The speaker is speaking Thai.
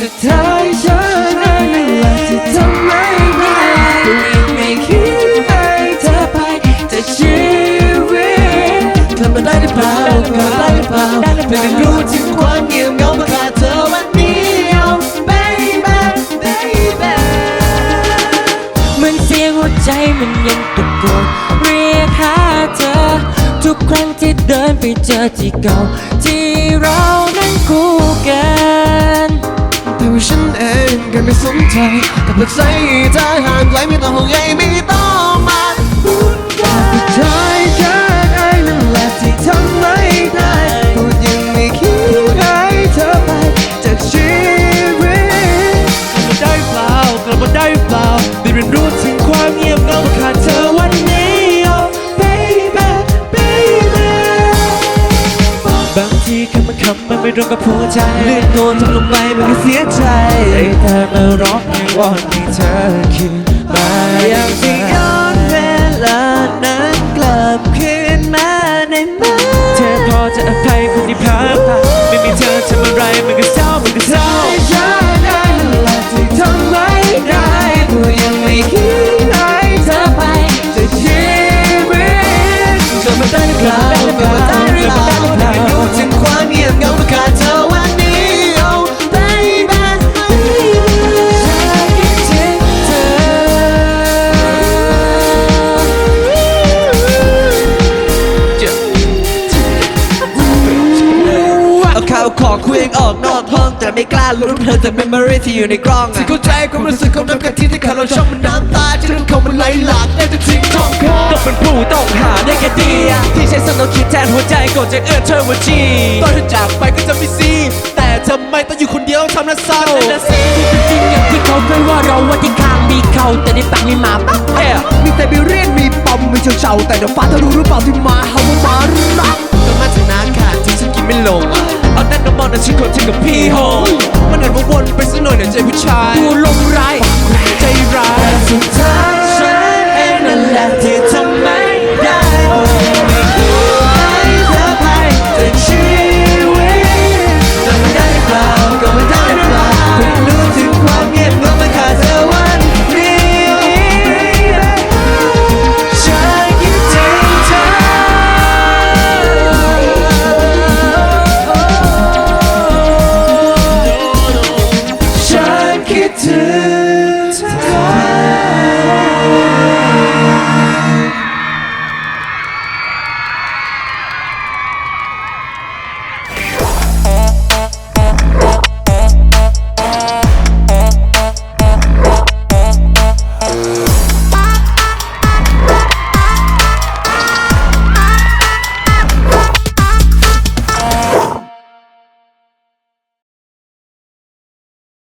สุดท้ายฉันเงนั่นแหละจะทำไม่ได้ไม่คิดไปเธอไปแต่ชีวิตทำมาได้หรือเปล่าทำมาได้หรือเปล่าไม่ได้รู้ถึงความเงียบเงามาขาดเธอวันนี้เอา baby baby เหมือนเสียงหัวใจมันยังตะโกนเรียกหาเธอ ทุกครั้งที่เดินไปเจอที่เก่าที่เรานั้นคู่กัน ว่าฉันเองก็ไม่สนใจกับเลิกใส่เธอห่างไกลไม่ต้องห่วงใยไม่ต้องมาวุ่นวายใจแค่ไอ้ ที่คำมันคำมันไม่ตรงกับหัวใจเลือนตัวทำลงไปมันก็เสียใจได้แต่มาร้องเพลงวอนให้เธอคิดมาอยากที่ย้อนเวลานั้นกลับคืนมาได้ไหมเธอพอจะอภัยคนที่พลาดไป อาข่าวของคุยเองออกนอกห้องแต่ไม่กล้าลุ้นเธอจากเมมโมรีที่อยู่ในกล้องที่เข้าใจความรู้สึกของน้ำกะทิที่ขาดเราช่องมันน้ำตาที่เรื่องของมันไหลหลากได้จะทิ้งท้องคอ ต้องเป็นผู้ต้องหาได้แค่เดียวที่ใช้สมองคิดแทนหัวใจกดจะเอื้อนเธอวันจีตอนเธอจากไปก็จะไม่ซีแต่ทำไมต้องอยู่คนเดียวทำน่าเศร้านั่นน่ะสิจริงอย่างที่เขาเคยว่าเราว่าที่ข้างมีเขาแต่ในปากมีหมาปั๊บเอ๊ะมีแต่บิเรียนมีปอมมีเฉาเฉาๆแต่เดี๋ยวฟ้าเธอรู้หรือเปล่าที่มาเฮาว่ามา เอาแต่น้ำมองแต่ฉันคนถึงกับพี่โฮมันเดินวนไปสักหน่อยเดี๋ยใจผู้ชายดูลมร้าย